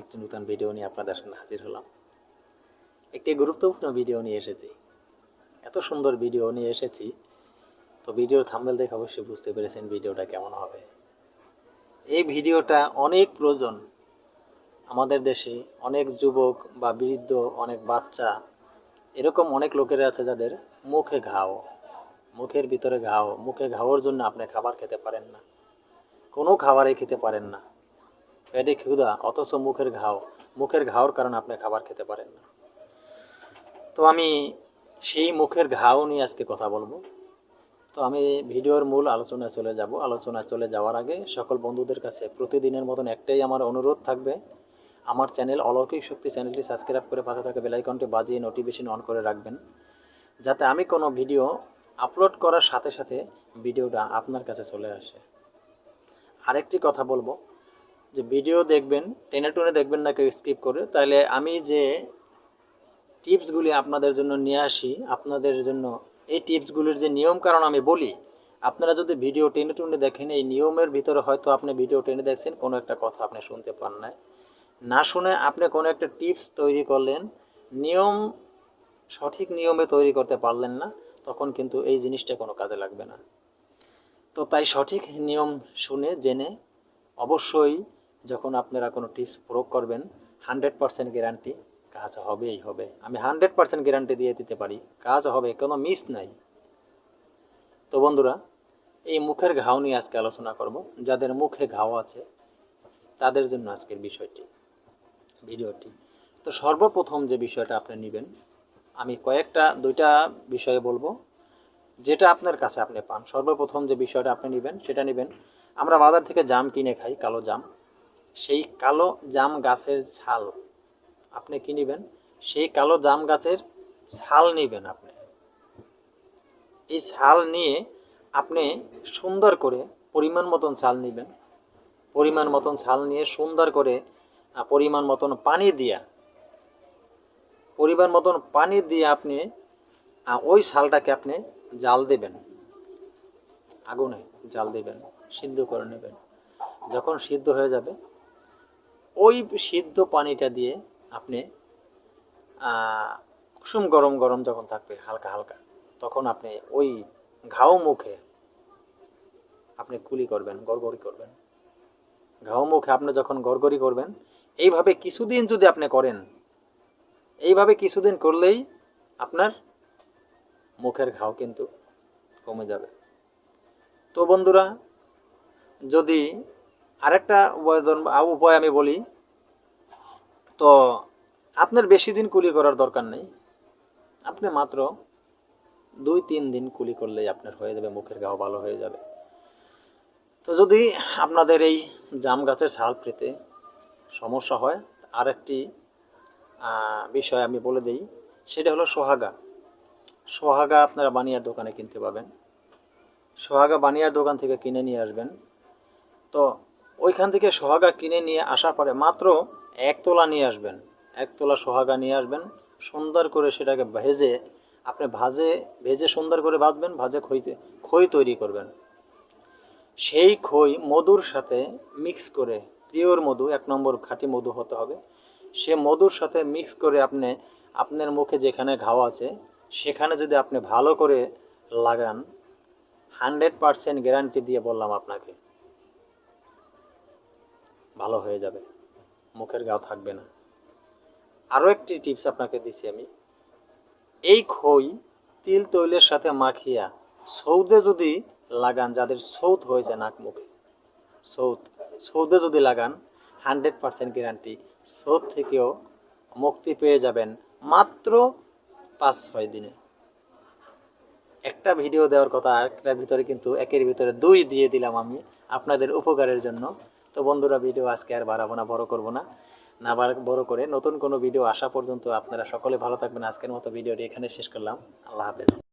একটি নতুন ভিডিও নিয়ে আপনাদের সামনে হাজির হলাম। একটি গুরুত্বপূর্ণ ভিডিও নিয়ে এসেছি। এত সুন্দর ভিডিও নিয়ে এসেছি। তো ভিডিওর দেখে অবশ্যই বুঝতে পেরেছেন ভিডিওটা কেমন হবে। এই ভিডিওটা অনেক প্রয়োজন আমাদের দেশে। অনেক যুবক বা বৃদ্ধ, অনেক বাচ্চা, এরকম অনেক লোকেরা আছে যাদের মুখে ঘাও, মুখের ভিতরে ঘাও, মুখে ঘাওয়ার জন্য আপনি খাবার খেতে পারেন না। কোনো খাবারই খেতে পারেন না। পেটে ক্ষুধা অথচ মুখের ঘাও। মুখের ঘাওর কারণে আপনি খাবার খেতে পারেন না। তো আমি সেই মুখের ঘাও নিয়ে আজকে কথা বলব। তো আমি ভিডিওর মূল আলোচনায় চলে যাব। আলোচনায় চলে যাওয়ার আগে সকল বন্ধুদের কাছে প্রতিদিনের মতন একটাই আমার অনুরোধ থাকবে। আমার চ্যানেল অলৌকিক শক্তি চ্যানেলটি সাবস্ক্রাইব করে পাশে থাকা বেলাইকনটি বাজিয়ে নোটিফিকেশন অন করে রাখবেন। যাতে আমি কোনো ভিডিও আপলোড করার সাথে সাথে ভিডিওটা আপনার কাছে চলে আসে। আরেকটি কথা বলব। যে ভিডিও দেখবেন, টেনে টুনে দেখবেন না কেউ স্কিপ করে, তাহলে আমি যে টিপসগুলি আপনাদের জন্য নিয়ে আসি, আপনাদের জন্য এই টিপসগুলির যে নিয়ম কারণ আমি বলি, আপনারা যদি ভিডিও টেনে টুনে দেখেন, এই নিয়মের ভিতরে হয়তো আপনি ভিডিও টেনে দেখছেন, কোনো একটা কথা আপনি শুনতে পান নাই। না শুনে আপনি কোনো একটা টিপস তৈরি করলেন, নিয়ম, সঠিক নিয়মে তৈরি করতে পারলেন না, তখন কিন্তু এই জিনিসটা কোনো কাজে লাগবে না। তো তাই সঠিক নিয়ম শুনে, জেনে অবশ্যই যখন আপনারা কোনো টিপস প্রয়োগ করবেন হান্ড্রেড পারসেন্ট গ্যারান্টি কাজ হবেই হবে। আমি হান্ড্রেড পারসেন্ট গ্যারান্টি দিয়ে দিতে পারি, কাজ হবে, কোনো মিস নাই। তো বন্ধুরা, এই মুখের ঘাও নিয়ে আজকে আলোচনা করব। যাদের মুখে ঘাও আছে, তাদের জন্য আজকের বিষয়টি, ভিডিওটি। তো সর্বপ্রথম যে বিষয়টা আপনি নেবেন, আমি কয়েকটা, দুইটা বিষয়ে বলব, যেটা আপনার কাছে আপনি পান। সর্বপ্রথম যে বিষয়টা আপনি নেবেন, সেটা নেবেন, আমরা বাজার থেকে জাম কিনে খাই, কালো জাম। সেই কালো জাম গাছের ছাল। আপনি কি নেবেন? সেই কালো জাম গাছের ছাল নেবেন আপনি। এই ছাল নিয়ে আপনি সুন্দর করে পরিমাণ মতন ছাল নেবেন। পরিমাণ মতন ছাল নিয়ে সুন্দর করে পরিমাণ মতন পানি দিয়া, পরিমাণ মতন পানি দিয়ে আপনি ওই ছালটাকে আপনি জাল দেবেন। আগুনে জাল দেবেন, সিদ্ধ করে নেবেন। যখন সিদ্ধ হয়ে যাবে ওই সিদ্ধ পানিটা দিয়ে আপনি কুসুম গরম গরম যখন থাকবে, হালকা হালকা, তখন আপনি ওই ঘাও মুখে আপনি কুলি করবেন, গড়গড়ি করবেন। ঘাও মুখে আপনি যখন গড়গড়ি করবেন, এইভাবে কিছুদিন যদি আপনি করেন, এইভাবে কিছুদিন করলেই আপনার মুখের ঘাও কিন্তু কমে যাবে। তো বন্ধুরা, যদি আরেকটা উপায় আমি বলি, তো আপনার বেশি দিন কুলি করার দরকার নেই। আপনি মাত্র দুই তিন দিন কুলি করলেই আপনার হয়ে যাবে, মুখের ঘাও ভালো হয়ে যাবে। তো যদি আপনাদের এই জাম গাছের ছাল পেতে সমস্যা হয়, আরেকটি বিষয় আমি বলে দিই, সেটা হলো সোহাগা। সোহাগা আপনারা বানিয়ার দোকানে কিনতে পাবেন। সোহাগা বানিয়ার দোকান থেকে কিনে নিয়ে আসবেন। তো ওইখান থেকে সোহাগা কিনে নিয়ে আসার পরে মাত্র এক তোলা নিয়ে আসবেন। এক তোলা সোহাগা নিয়ে আসবেন, সুন্দর করে সেটাকে ভেজে, আপনি ভাজে, ভেজে সুন্দর করে ভাজবেন, ভাজে খইতে খই তৈরি করবেন। সেই খই মধুর সাথে মিক্স করে পিওর মধু, এক নম্বর খাঁটি মধু হতে হবে। সে মধুর সাথে মিক্স করে আপনি, আপনার মুখে যেখানে ঘাও আছে, সেখানে যদি আপনি ভালো করে লাগান হান্ড্রেড পারসেন্ট গ্যারান্টি দিয়ে বললাম আপনাকে। ভালো হয়ে যাবে। মুখের ঘাও থাকবে না। আরও একটি টিপস আপনাকে দিছি আমি। এই খই তিল তৈলের সাথে মাখিয়া সৌদে যদি লাগান, যাদের সৌদ হয়েছে নাক মুখে, সৌদ, সৌদে যদি লাগান, হান্ড্রেড পারসেন্ট গ্যারান্টি সৌদ থেকেও মুক্তি পেয়ে যাবেন মাত্র পাঁচ ছয় দিনে। একটা ভিডিও দেওয়ার কথা একটার ভিতরে কিন্তু একের ভিতরে দুই দিয়ে দিলাম আমি আপনাদের উপকারের জন্য। তো বন্ধুরা ভিডিও আজকে আর বাড়াবো না, বড় করব না। না বাড়- করে নতুন কোনো ভিডিও আসা পর্যন্ত আপনারা সকলে ভালো থাকবেন। আজকের মতো ভিডিওটি এখানে শেষ করলাম। আল্লাহ হাফেজ।